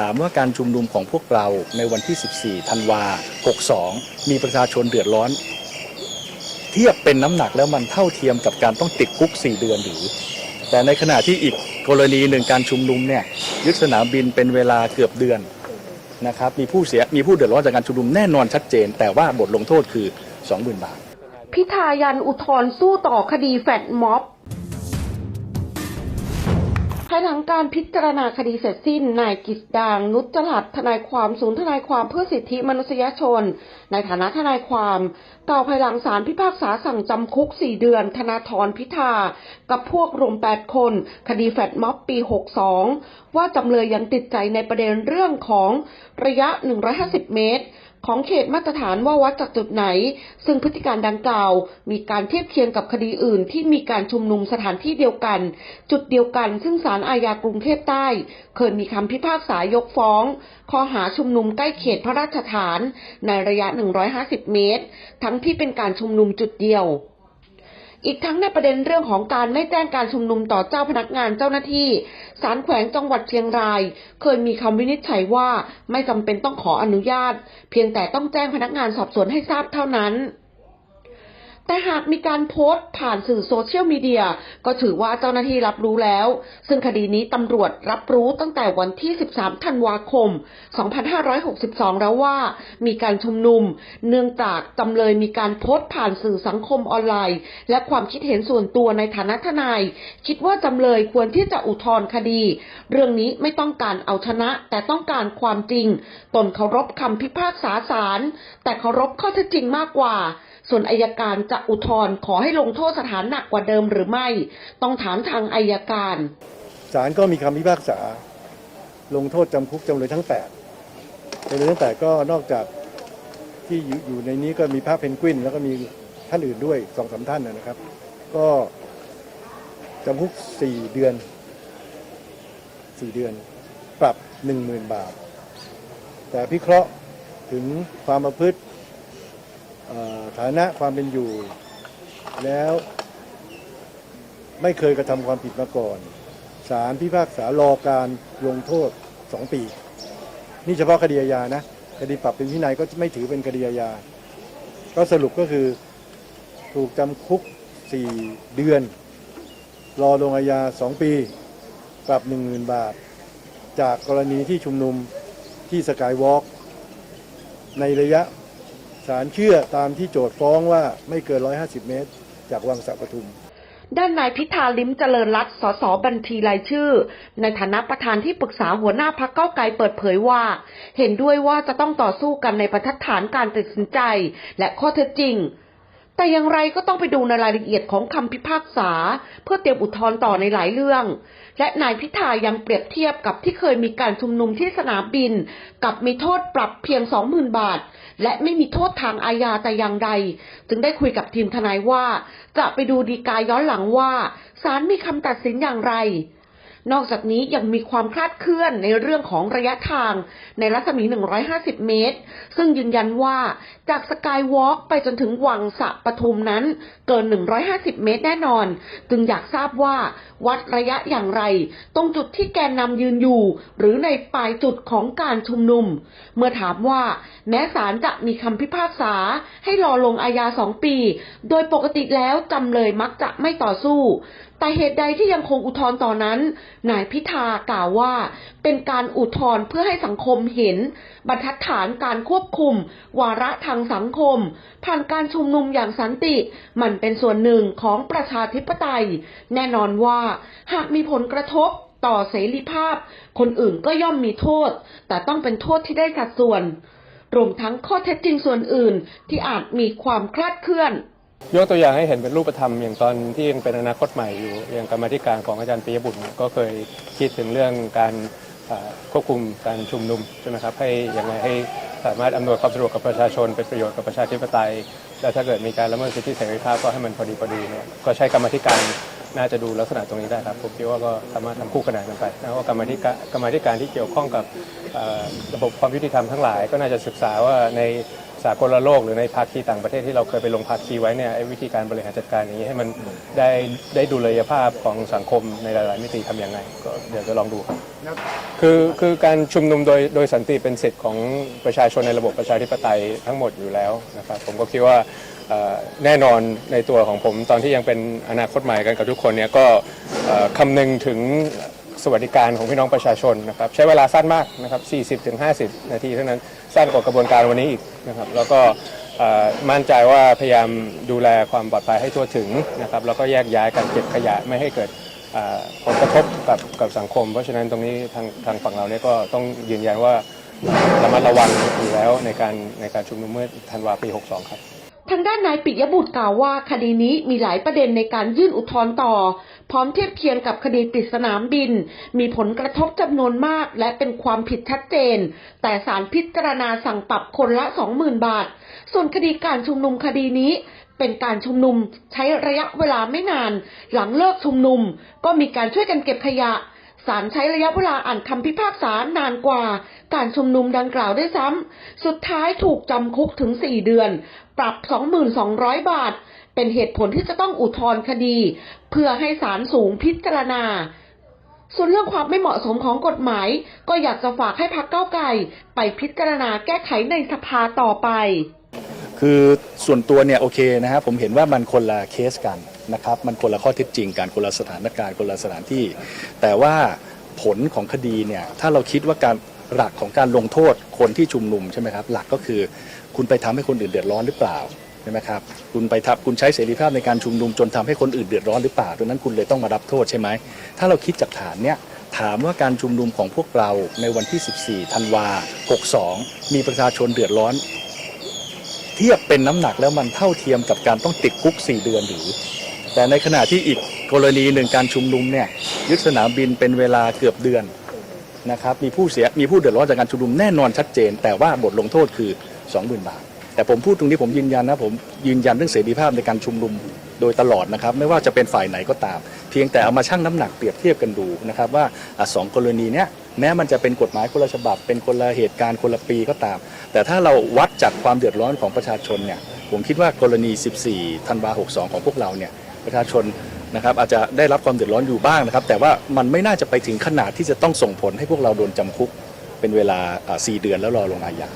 ถามว่าการชุมนุมของพวกเราในวันที่ 14 ธันวา 62 มีประชาชนเดือดร้อน เทียบเป็นน้ำหนักแล้วมันเท่าเทียมกับการต้องติดคุก 4 เดือนหรือ แต่ในขณะที่อีกกรณีหนึ่งการชุมนุมเนี่ยยึดสนามบินเป็นเวลาเกือบเดือนนะครับมีผู้เสียมีผู้เดือดร้อนจากการชุมนุมแน่นอนชัดเจน แต่ว่าบทลงโทษคือ 20,000 บาท พิธายันอุทธรสู้ต่อคดีแฟดม็อบ ภายหลังการพิจารณาคดีเสร็จสิ้น นายกิษดาง นุจจลัดทนายความศูนย์ทนายความเพื่อสิทธิมนุษยชน ในฐานะทนายความกล่าวภายหลังศาลพิพากษาสั่งจำคุก 4 เดือน ธนาธรพิธา กับพวกรวม 8 คน คดีแฟดม็อบปี 62 ว่าจำเลยยังติดใจในประเด็นเรื่องของระยะ 150 เมตร ของเขตมาตรฐานว่าวัดจากจุดไหน ซึ่งพฤติการดังกล่าว มีการเทียบเคียงกับคดีอื่น ที่มีการชุมนุมสถานที่เดียวกัน จุดเดียวกัน ซึ่งศาลอาญากรุงเทพใต้ เคยมีคำพิพากษายกฟ้อง ข้อหาชุมนุมใกล้เขตพระราชฐาน ในระยะ 150 เมตร ทั้งที่เป็นการชุมนุมจุดเดียว อีกทั้งในประเด็นเรื่องของการไม่แจ้งการชุมนุมต่อเจ้าพนักงานเจ้าหน้าที่ศาลแขวงจังหวัดเชียงราย เคยมีคำวินิจฉัยว่าไม่จำเป็นต้องขออนุญาต เพียงแต่ต้องแจ้งพนักงานสอบสวนให้ทราบเท่านั้น แต่หากมีการโพสต์ผ่านสื่อโซเชียลมีเดียก็ถือว่าเจ้าหน้าที่รับรู้แล้ว ซึ่งคดีนี้ตำรวจรับรู้ตั้งแต่วันที่ 13 ธันวาคม 2562 แล้วว่า มีการชุมนุม เนื่องจากจำเลยมีการโพสต์ผ่านสื่อสังคมออนไลน์ และความคิดเห็นส่วนตัวในฐานะทนาย คิดว่าจำเลยควรที่จะอุทธรณ์คดี เรื่องนี้ไม่ต้องการเอาชนะ แต่ต้องการความจริง ตนเคารพคำพิพากษาศาลแต่เคารพข้อเท็จจริงมากกว่า ส่วนอายการจะอุทธรณ์ขอให้ลงโทษสถานหนักกว่าเดิมหรือไม่ ต้องถามทางอายการศาลก็มีคำพิพากษา ลงโทษจำคุกจำเลยทั้ง8จำเลยทั้ง8ก็นอกจากที่อยู่ในนี้ก็มีพระเพนกวิน แล้วก็มีท่านอื่นด้วยสองสามท่านนะครับ ก็จำคุก4เดือน4เดือน ปรับ10,000บาท แต่พิเคราะห์ถึงความประพฤติ ฐานะความเป็นอยู่ แล้วไม่เคยกระทำความผิดมาก่อนศาลพิพากษารอการลงโทษ 2 ปี นี่เฉพาะคดีอาญานะคดีปรับเป็นวินัยก็ไม่ถือเป็นคดีอาญาก็สรุปก็คือถูกจำคุก 4 เดือน รอลงอาญา 2 ปี ปรับ 10,000 บาท จากกรณีที่ชุมนุมที่สกายวอล์กในระยะ ศาลเชื่อตามที่โจทย์ฟ้องว่าไม่เกิน 150 เมตร จากวังสะปทุม ด้านนายพิธาลิ้มเจริญรัตน์สสบัญชีรายชื่อ ในฐานะประธานที่ปรึกษาหัวหน้าพักเก้าไกลเปิดเผยว่า เห็นด้วยว่าจะต้องต่อสู้กันในประทัดฐานการตัดสินใจ และข้อเท็จจริง แต่อย่างไรก็ต้องไปดูในรายละเอียดของคำพิพากษา เพื่อเตรียมอุทธรณ์ต่อในหลายเรื่อง และนายพิธายังเปรียบเทียบกับที่เคยมีการชุมนุมที่สนามบิน กับมีโทษปรับเพียง 20,000 บาท และไม่มีโทษทางอาญาแต่อย่างใด จึงได้คุยกับทีมทนายว่า จะไปดูดีกาย้อนหลังว่าศาลมีคำตัดสินอย่างไร นอกจากนี้ยังมีความคลาดเคลื่อนในเรื่องของระยะทางในรัศมี 150 เมตร ซึ่งยืนยันว่าจากสกายวอล์กไปจนถึงวังสะปทุมนั้นเกิน 150 เมตรแน่นอน จึงอยากทราบว่าวัดระยะอย่างไร ตรงจุดที่แกนนำยืนอยู่ หรือในปลายจุดของการชุมนุม เมื่อถามว่าแม้ศาลจะมีคำพิพากษาให้รอลงอาญาสองปี โดยปกติแล้วจำเลยมักจะไม่ต่อสู้ แต่เหตุใดที่ยังคงอุทธรณ์ต่อนนั้น นายพิธากล่าวว่า เป็นการอุทธรณ์เพื่อให้สังคมเห็น บรรทัดฐานการควบคุม วาระทางสังคม ผ่านการชุมนุมอย่างสันติ มันเป็นส่วนหนึ่งของประชาธิปไตย แน่นอนว่า หากมีผลกระทบต่อเสรีภาพ คนอื่นก็ย่อมมีโทษ แต่ต้องเป็นโทษที่ได้สัดส่วนรวมทั้งข้อเท็จจริงส่วนอื่นที่อาจมีความคลาดเคลื่อน ยกตัวอย่างให้เห็นเป็นรูปธรรมอย่างตอนที่ยังเป็นอนาคตใหม่อยู่อย่างกรรมธิการของอาจารย์ปิยบุตรก็เคยคิดถึงเรื่องการควบคุมการชุมนุมใช่ไหมครับให้ยังไงให้สามารถอำนวยความสะดวกกับประชาชนเป็นประโยชน์กับประชาธิปไตย แล้วถ้าเกิดมีการละเมิดสิทธิเสรีภาพก็ให้มันพอดีพอดีเนี่ยก็ใช้กรรมธิการน่าจะดูลักษณะตรงนี้ได้ครับผมคิดว่าก็สามารถทำคู่ขนานกันไปนะว่ากรรมธิการกรรมธิการที่เกี่ยวข้องกับระบบความยุติธรรมทั้งหลาย ก็น่าจะศึกษาว่าใน สากลโลกหรือในภาคีต่างประเทศที่เราเคยไปลงภาคีไว้เนี่ยไอ้วิธีการบริหารจัดการอย่างนี้ให้มันได้ได้ดุลยภาพของสังคมในหลาย ๆ มิติทำยังไง ก็เดี๋ยวจะลองดูครับคือคือการชุมนุมโดยโดยสันติเป็นสิทธิ์ของประชาชนในระบบประชาธิปไตยทั้งหมดอยู่แล้วนะครับผมก็คิดว่าเอ่อแน่นอนในตัวของผมตอนที่ยังเป็นอนาคตใหม่กันกับทุกคนเนี่ยก็เอ่อคำนึงถึงสวัสดิการของพี่น้องประชาชนนะครับใช้เวลาสั้นมากนะครับ 40-50 นาทีเท่านั้น สั้นกว่ากระบวนการวันนี้อีกนะครับ แล้วก็มั่นใจว่าพยายามดูแลความปลอดภัยให้ทั่วถึงนะครับ แล้วก็แยกย้ายการเก็บขยะไม่ให้เกิดผลกระทบกับกับสังคม เพราะฉะนั้นตรงนี้ทางทางฝั่งเราเนี่ยก็ต้องยืนยันว่าระมัดระวังอยู่แล้วในการในการชุมนุมเมื่อธันวาปี 62 ครับ ทางด้านนายปิยบุตรกล่าวว่าคดีนี้มีหลายประเด็นในการยื่นอุทธรณ์ต่อ พร้อมเทียบเคียงกับคดีปิดสนามบิน มีผลกระทบจำนวนมาก และเป็นความผิดชัดเจน แต่ศาลพิจารณาสั่งปรับคนละ 20,000 บาท ส่วนคดีการชุมนุมคดีนี้เป็นการชุมนุมใช้ระยะเวลาไม่นาน หลังเลิกชุมนุม ก็มีการช่วยกันเก็บขยะ ศาลใช้ระยะเวลาอ่านคำพิพากษานานกว่า การชุมนุมดังกล่าวด้วยซ้ำ สุดท้ายถูกจำคุกถึง 4 เดือน ปรับ2,200 บาท เป็นเหตุผลที่จะต้องอุทธรณ์คดี เพื่อให้ศาลสูงพิจารณา ส่วนเรื่องความไม่เหมาะสมของกฎหมาย ก็อยากจะฝากให้พักเก้าไกลไปพิจารณาแก้ไขในสภาต่อไป คือส่วนตัวเนี่ยโอเคนะฮะผมเห็นว่ามันคนละเคสกัน นะครับมันคนละข้อเท็จจริงกันคนละสถานการณ์คนละสถานที่ แต่ว่าผลของคดีเนี่ยถ้าเราคิดว่าการหลักของการลงโทษคนที่ชุมนุมใช่ไหมครับหลักก็คือคุณไปทำให้คนอื่นเดือดร้อนหรือเปล่าใช่ไหมครับคุณไปทับคุณใช้เสรีภาพในการชุมนุมจนทำให้คนอื่นเดือดร้อนหรือเปล่าดังนั้นคุณเลยต้องมารับโทษใช่ไหมถ้าเราคิดจากฐานเนี่ยถามว่าการชุมนุมของพวกเราในวันที่ 14 ธันวา 62 มีประชาชนเดือดร้อน เทียบเป็นน้ำหนักแล้วมันเท่าเทียมกับการต้องติดคุก 4 เดือนหรือ แต่ในขณะที่อีกกรณีหนึ่งการชุมนุมเนี่ยยึดสนามบินเป็นเวลาเกือบเดือนนะครับมีผู้เสียมีผู้เดือดร้อนจากการชุมนุมแน่นอนชัดเจน แต่ว่าบทลงโทษคือ 20,000 บาท แต่ผมพูดตรงนี้ผมยืนยันนะผมยืนยันเรื่องเสรีภาพในการชุมนุมโดยตลอดนะครับไม่ว่าจะเป็นฝ่ายไหนก็ตาม เพียงแต่เอามาชั่งน้ำหนักเปรียบเทียบกันดูนะครับว่าสองกรณีเนี้ยแม้มันจะเป็นกฎหมายคนละฉบับ เป็นคนละเหตุการณ์คนละปีก็ตาม แต่ถ้าเราวัดจากความเดือดร้อนของประชาชนเนี่ยผมคิดว่ากรณี 14 ธันวา62 ของพวกเราเนี่ย ประชาชนนะครับอาจจะได้รับความเดือดร้อนอยู่บ้างนะครับ แต่ว่ามันไม่น่าจะไปถึงขนาดที่จะต้องส่งผลให้พวกเราโดนจำคุกเป็นเวลาอ่า4เดือนแล้วรอลงอาญา